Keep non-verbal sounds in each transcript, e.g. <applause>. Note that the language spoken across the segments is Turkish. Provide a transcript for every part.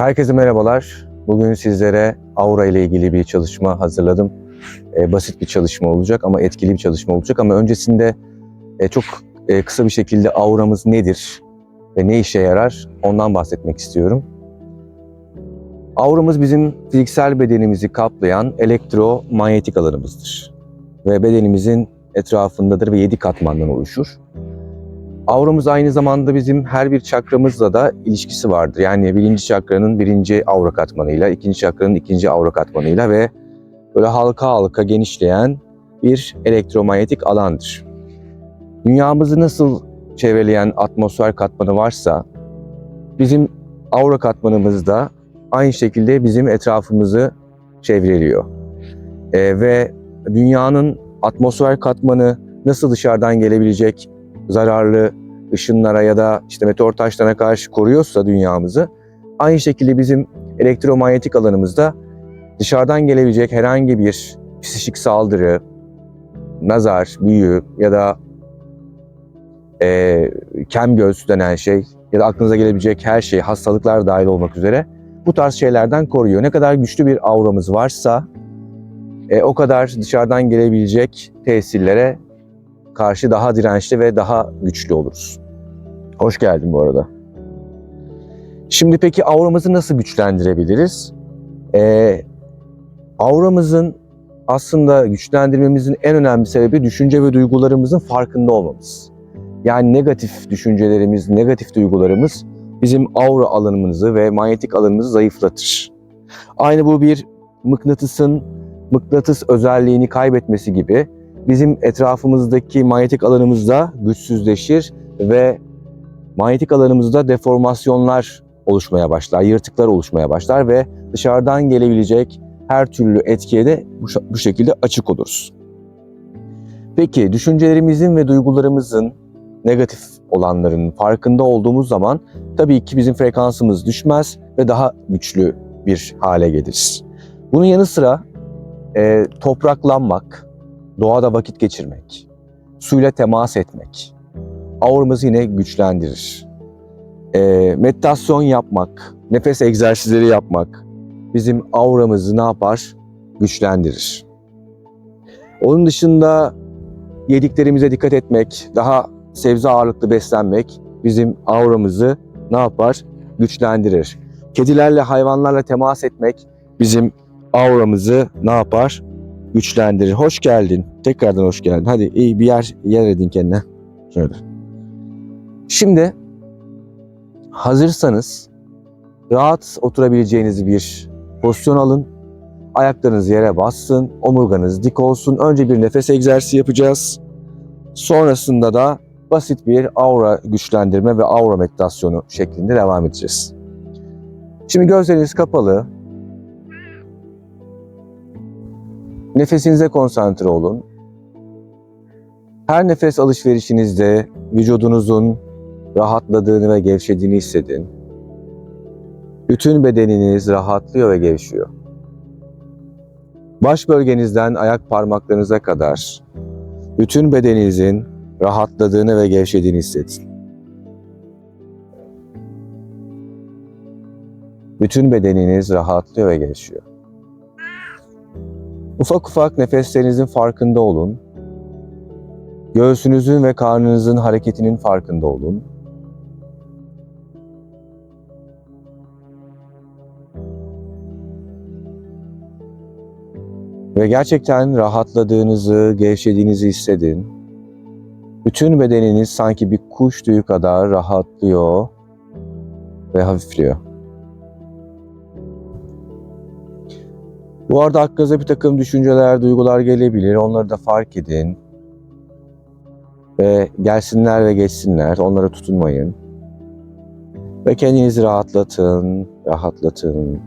Herkese merhabalar. Bugün sizlere aura ile ilgili bir çalışma hazırladım. Ee, basit bir çalışma olacak ama etkili bir çalışma olacak. Ama öncesinde e, çok e, kısa bir şekilde auramız nedir ve ne işe yarar ondan bahsetmek istiyorum. Auramız bizim fiziksel bedenimizi kaplayan elektromanyetik alanımızdır. Ve bedenimizin etrafındadır ve 7 katmandan oluşur. Auramız aynı zamanda bizim her bir çakramızla da ilişkisi vardır. Yani birinci çakranın birinci aura katmanıyla, ikinci çakranın ikinci aura katmanıyla ve böyle halka halka genişleyen bir elektromanyetik alandır. Dünyamızı nasıl çevreleyen atmosfer katmanı varsa bizim aura katmanımız da aynı şekilde bizim etrafımızı çevreliyor. Ee, ve dünyanın atmosfer katmanı nasıl dışarıdan gelebilecek zararlı ışınlara ya da işte meteor taşlarına karşı koruyorsa dünyamızı aynı şekilde bizim elektromanyetik alanımızda dışarıdan gelebilecek herhangi bir psikik saldırı, nazar, büyü ya da e, kem göz denen şey ya da aklınıza gelebilecek her şey, hastalıklar dahil olmak üzere bu tarz şeylerden koruyor. Ne kadar güçlü bir auramız varsa e, o kadar dışarıdan gelebilecek tesirlere karşı daha dirençli ve daha güçlü oluruz. Hoş geldin bu arada. Şimdi peki auramızı nasıl güçlendirebiliriz? Ee, auramızın aslında güçlendirmemizin en önemli sebebi düşünce ve duygularımızın farkında olmamız. Yani negatif düşüncelerimiz, negatif duygularımız bizim aura alanımızı ve manyetik alanımızı zayıflatır. Aynı bu bir mıknatısın mıknatıs özelliğini kaybetmesi gibi bizim etrafımızdaki manyetik alanımız da güçsüzleşir ve manyetik alanımızda deformasyonlar oluşmaya başlar, yırtıklar oluşmaya başlar ve dışarıdan gelebilecek her türlü etkiye de bu şekilde açık oluruz. Peki düşüncelerimizin ve duygularımızın negatif olanların farkında olduğumuz zaman tabii ki bizim frekansımız düşmez ve daha güçlü bir hale geliriz. Bunun yanı sıra e, topraklanmak, doğada vakit geçirmek, suyla temas etmek auramızı yine güçlendirir. E, meditasyon yapmak, nefes egzersizleri yapmak bizim auramızı ne yapar? Güçlendirir. Onun dışında yediklerimize dikkat etmek, daha sebze ağırlıklı beslenmek bizim auramızı ne yapar? Güçlendirir. Kedilerle, hayvanlarla temas etmek bizim auramızı ne yapar? Güçlendirir. Hoş geldin. Tekrardan hoş geldin. Hadi iyi bir yer yer edin kendine. Şöyle. Şimdi hazırsanız rahat oturabileceğiniz bir pozisyon alın. Ayaklarınız yere bassın, omurganız dik olsun. Önce bir nefes egzersizi yapacağız. Sonrasında da basit bir aura güçlendirme ve aura meditasyonu şeklinde devam edeceğiz. Şimdi gözleriniz kapalı. Nefesinize konsantre olun. Her nefes alışverişinizde vücudunuzun rahatladığını ve gevşediğini hissedin. Bütün bedeniniz rahatlıyor ve gevşiyor. Baş bölgenizden ayak parmaklarınıza kadar bütün bedeninizin rahatladığını ve gevşediğini hissedin. Bütün bedeniniz rahatlıyor ve gevşiyor. Ufak ufak nefeslerinizin farkında olun. Göğsünüzün ve karnınızın hareketinin farkında olun. Ve gerçekten rahatladığınızı, gevşediğinizi hissedin. Bütün bedeniniz sanki bir kuş tüyü kadar rahatlıyor ve hafifliyor. Bu arada aklınıza bir takım düşünceler, duygular gelebilir. Onları da fark edin. Ve gelsinler ve geçsinler. Onlara tutunmayın. Ve kendinizi rahatlatın, rahatlatın.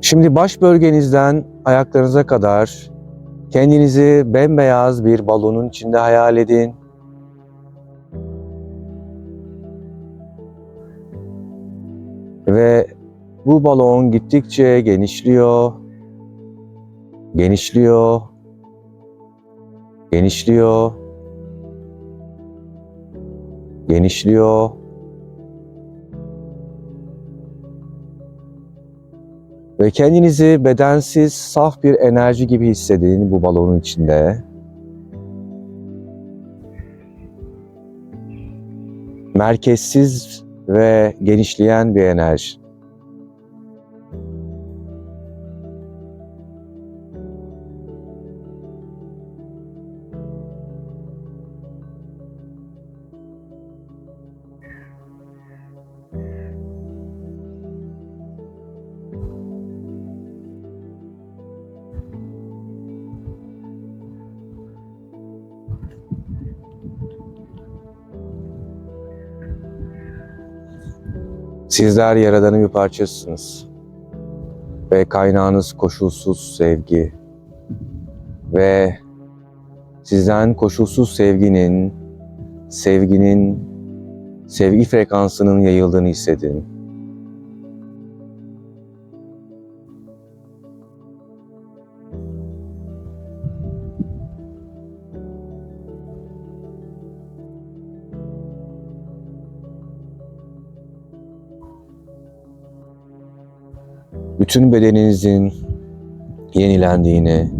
Şimdi baş bölgenizden ayaklarınıza kadar kendinizi bembeyaz bir balonun içinde hayal edin. Ve bu balon gittikçe genişliyor, genişliyor Genişliyor. Genişliyor. Ve kendinizi bedensiz, saf bir enerji gibi hissedin bu balonun içinde. Merkezsiz ve genişleyen bir enerji. Sizler Yaradan'ın bir parçasısınız. Ve kaynağınız koşulsuz sevgi. Ve sizden koşulsuz sevginin, sevginin, sevgi frekansının yayıldığını hissedin. Bütün bedeninizin yenilendiğini,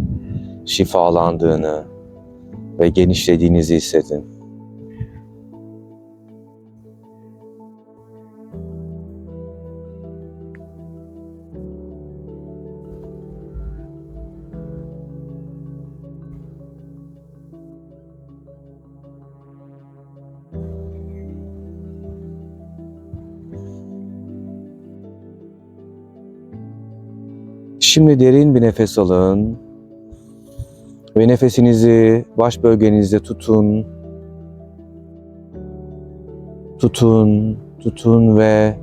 şifalandığını ve genişlediğinizi hissedin. Şimdi derin bir nefes alın. Ve nefesinizi baş bölgenizde tutun. Tutun, tutun ve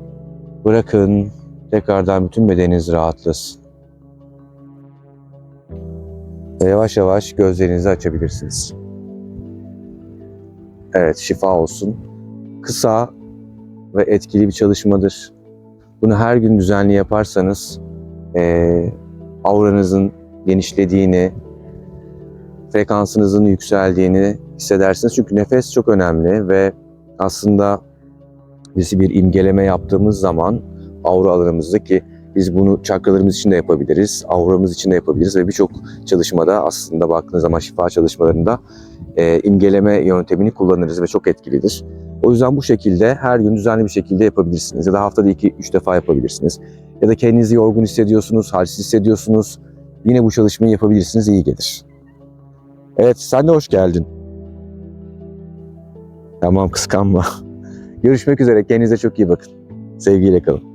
bırakın. Tekrardan bütün bedeniniz rahatlasın. Ve yavaş yavaş gözlerinizi açabilirsiniz. Evet, şifa olsun. Kısa ve etkili bir çalışmadır. Bunu her gün düzenli yaparsanız e, auranızın genişlediğini, frekansınızın yükseldiğini hissedersiniz. Çünkü nefes çok önemli ve aslında biz bir imgeleme yaptığımız zaman aura alanımızda ki biz bunu çakralarımız için de yapabiliriz, auramız için de yapabiliriz ve birçok çalışmada aslında baktığınız zaman şifa çalışmalarında e, imgeleme yöntemini kullanırız ve çok etkilidir. O yüzden bu şekilde her gün düzenli bir şekilde yapabilirsiniz ya da haftada 2-3 defa yapabilirsiniz ya da kendinizi yorgun hissediyorsunuz, halsiz hissediyorsunuz. Yine bu çalışmayı yapabilirsiniz, iyi gelir. Evet, sen de hoş geldin. Tamam, kıskanma. <laughs> Görüşmek üzere, kendinize çok iyi bakın. Sevgiyle kalın.